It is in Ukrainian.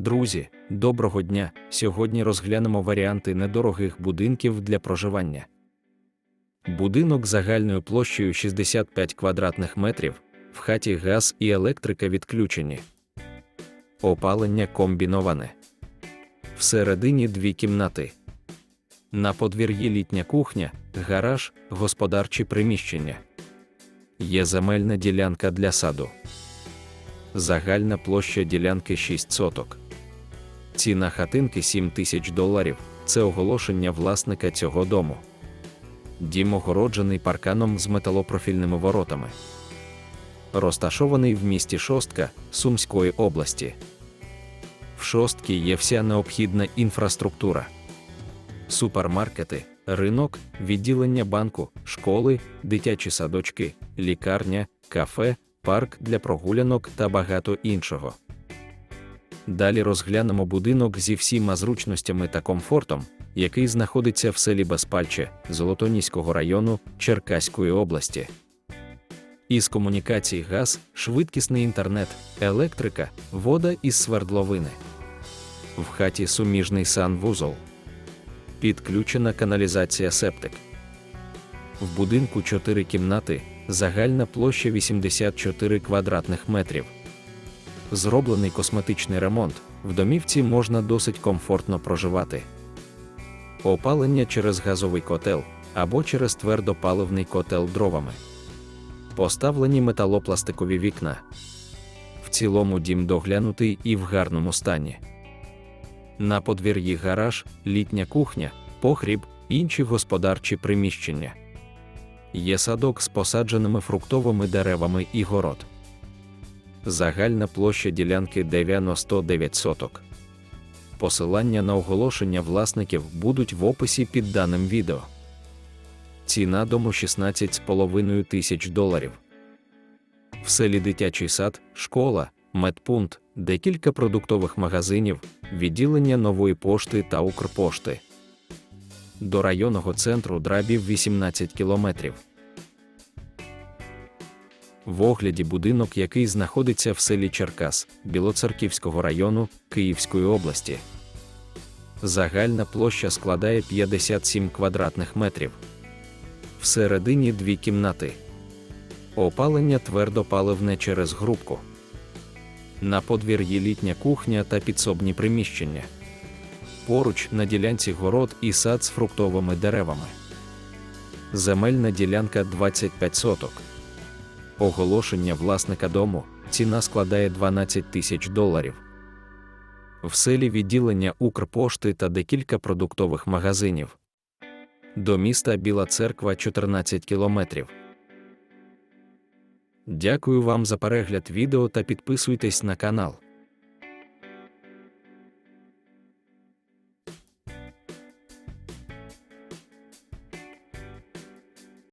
Друзі, доброго дня! Сьогодні розглянемо варіанти недорогих будинків для проживання. Будинок загальною площею 65 квадратних метрів, в хаті газ і електрика відключені. Опалення комбіноване. Всередині дві кімнати. На подвір'ї літня кухня, гараж, господарчі приміщення. Є земельна ділянка для саду. Загальна площа ділянки 6 соток. Ціна хатинки 7 тисяч доларів. Це оголошення власника цього дому. Дім огороджений парканом з металопрофільними воротами. Розташований в місті Шостка Сумської області. В Шостці є вся необхідна інфраструктура: супермаркети, ринок, відділення банку, школи, дитячі садочки, лікарня, кафе, парк для прогулянок та багато іншого. Далі розглянемо будинок зі всіма зручностями та комфортом, який знаходиться в селі Безпальче Золотоніського району Черкаської області. Із комунікацій газ, швидкісний інтернет, електрика, вода із свердловини. В хаті суміжний санвузол. Підключена каналізація септик. В будинку 4 кімнати, загальна площа 84 квадратних метрів. Зроблений косметичний ремонт. В домівці можна досить комфортно проживати. Опалення через газовий котел або через твердопаливний котел дровами. Поставлені металопластикові вікна. В цілому дім доглянутий і в гарному стані. На подвір'ї гараж, літня кухня, погріб, інші господарчі приміщення. Є садок з посадженими фруктовими деревами і город. Загальна площа ділянки 99 соток. Посилання на оголошення власників будуть в описі під даним відео. Ціна дому 16,5 тисяч доларів. В селі дитячий сад, школа, медпункт, декілька продуктових магазинів, відділення нової пошти та Укрпошти. До районного центру драбів 18 кілометрів. В огляді будинок, який знаходиться в селі Черкас Білоцерківського району Київської області. Загальна площа складає 57 квадратних метрів. Всередині дві кімнати. Опалення твердопаливне через грубку. На подвір'ї літня кухня та підсобні приміщення. Поруч на ділянці город і сад з фруктовими деревами. Земельна ділянка 25 соток. Оголошення власника дому ціна складає 12 тисяч доларів. В селі відділення Укрпошти та декілька продуктових магазинів. До міста Біла Церква 14 кілометрів. Дякую вам за перегляд відео та підписуйтесь на канал.